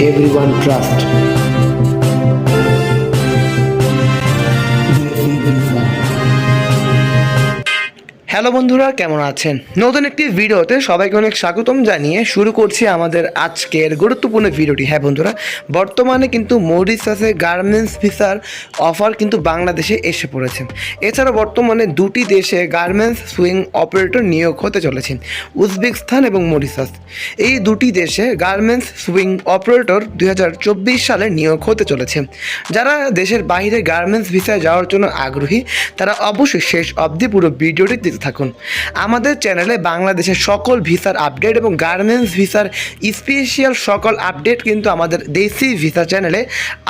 everyone trust. Hello বন্ধুরা, কেমন আছেন? নতুন একটি ভিডিওতে সবাইকে অনেক স্বাগতম জানিয়ে শুরু করছি আমাদের আজকের গুরুত্বপূর্ণ ভিডিওটি। হ্যাঁ বন্ধুরা, বর্তমানে কিন্তু মরিসাসে গার্মেন্টস ভিসার অফার কিন্তু বাংলাদেশে এসে পড়েছে। এছাড়া বর্তমানে দুটি দেশে গার্মেন্টস সুইং অপারেটর নিয়োগ হতে চলেছেন উজবেকিস্তান এবং মরিসাস এই দুটি দেশে গার্মেন্টস সুইং অপারেটর দুই হাজার চব্বিশ সালে নিয়োগ হতে চলেছে। যারা দেশের বাইরে গার্মেন্টস ভিসায় যাওয়ার জন্য আগ্রহী, তারা অবশ্যই শেষ অবধি পুরো ভিডিওটি দেখতে থাকুন। আমাদের চ্যানেলে বাংলাদেশের সকল ভিসার আপডেট এবং গার্মেন্টস ভিসার স্পেশিয়াল সকল আপডেট কিন্তু আমাদের দেশি ভিসা চ্যানেলে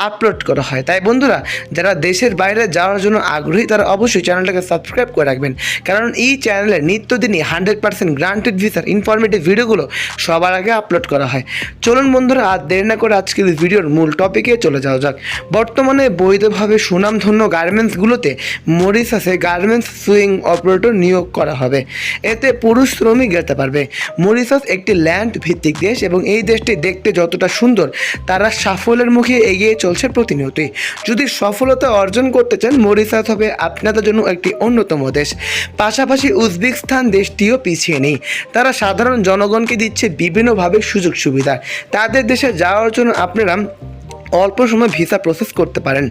আপলোড করা হয়। তাই বন্ধুরা, যারা দেশের বাইরে যাওয়ার জন্য আগ্রহী, তারা অবশ্যই চ্যানেলটাকে সাবস্ক্রাইব করে রাখবেন। কারণ এই চ্যানেলে নিত্যদিনই হান্ড্রেড পার্সেন্ট গ্রান্টেড ভিসার ইনফরমেটিভ ভিডিওগুলো সবার আগে আপলোড করা হয়। চলুন বন্ধুরা, আর দেরি না করে আজকের ভিডিওর মূল টপিকে চলে যাওয়া যাক। বর্তমানে বৈধভাবে সুনামধন্য গার্মেন্টসগুলোতে মরিসাসে গার্মেন্টস সুইং অপারেটর নিয়োগ করা হবে। এতে পুরুষ শ্রমিক যেতে পারবে। মরিসাস একটি ল্যান্ড ভিত্তিক দেশ এবং এই দেশটি দেখতে যতটা সুন্দর, তারা সাফল্যের মুখে এগিয়ে চলছে প্রতিনিয়তই। যদি সফলতা অর্জন করতে চান মরিসাস হবে আপনাদের জন্য একটি অন্যতম দেশ। পাশাপাশি উজবেকিস্তান দেশটিও পিছিয়ে নেই। তারা সাধারণ জনগণকে দিচ্ছে বিভিন্নভাবে সুযোগ সুবিধা তাদের দেশে যাওয়ার জন্য আপনারা অল্প সময় ভিসা প্রসেস করতে পারেন।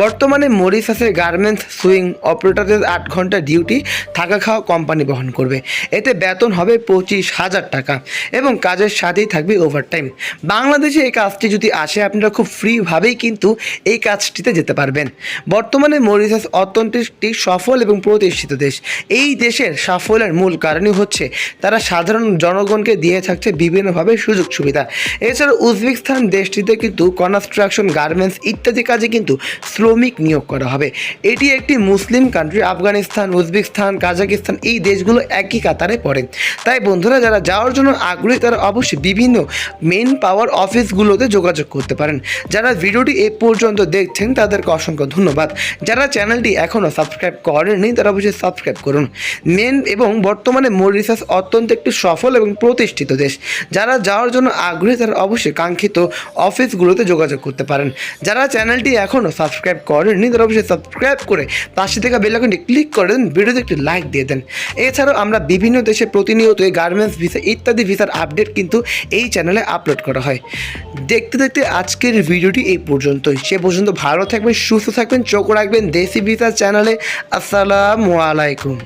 বর্তমানে মরিসাসের গার্মেন্টস সুইং অপারেটরদের আট ঘণ্টা ডিউটি, থাকা খাওয়া কোম্পানি বহন করবে। এতে বেতন হবে পঁচিশ হাজার টাকা এবং কাজের সাথেই থাকবে ওভারটাইম বাংলাদেশে এই কাজটি যদি আসে, আপনারা খুব ফ্রিভাবেই কিন্তু এই কাজটিতে যেতে পারবেন। বর্তমানে মরিসাস অত্যন্ত একটি সফল এবং প্রতিষ্ঠিত দেশ। এই দেশের সাফল্যের মূল কারণই হচ্ছে তারা সাধারণ জনগণকে দিয়ে থাকছে বিভিন্নভাবে সুযোগ সুবিধা এছাড়া উজবেকিস্তান দেশটিতে কিন্তু কনস্ট্রাকশন গার্মেন্টস ইত্যাদি কাজে কিন্তু শ্রমিক নিয়োগ করা হবে। এটি একটি Muslim country Afghanistan, Uzbekistan, Kazakhstan, এই দেশগুলো একই কাতারে পড়ে। তাই বন্ধুরা, যারা যাওয়ার জন্য আগ্রহী, তারা অবশ্যই বিভিন্ন মেন পাওয়ার অফিসগুলোতে যোগাযোগ করতে পারেন। যারা ভিডিওটি এ পর্যন্ত দেখছেন, তাদেরকে অসংখ্য ধন্যবাদ। যারা চ্যানেলটি এখনও সাবস্ক্রাইব করেননি, তারা অবশ্যই সাবস্ক্রাইব করুন। মেন এবং বর্তমানে মরিসাস অত্যন্ত একটি সফল এবং প্রতিষ্ঠিত দেশ। যারা যাওয়ার জন্য আগ্রহী, তারা অবশ্যই কাঙ্ক্ষিত অফিসগুলোতে যোগাযোগ করতে পারেন। যারা চ্যানেলটি এখনও সাবস্ক্রাইব করেননি, তারা অবশ্যই সাবস্ক্রাইব করে পাশে থাকা বেলাকনটি ক্লিক করে দেন ভিডিওতে একটি লাইক দিয়ে দেন। এছাড়াও আমরা বিভিন্ন দেশে প্রতিনিয়ত এই গার্মেন্টস ভিসা ইত্যাদি ভিসার আপডেট কিন্তু এই চ্যানেলে আপলোড করা হয়। দেখতে দেখতে আজকের ভিডিওটি এই পর্যন্তই। সে পর্যন্ত ভালো থাকবেন, সুস্থ থাকবেন, চোখ রাখবেন। দেশি ভিসা চ্যানেলে আসসালামু আলাইকুম।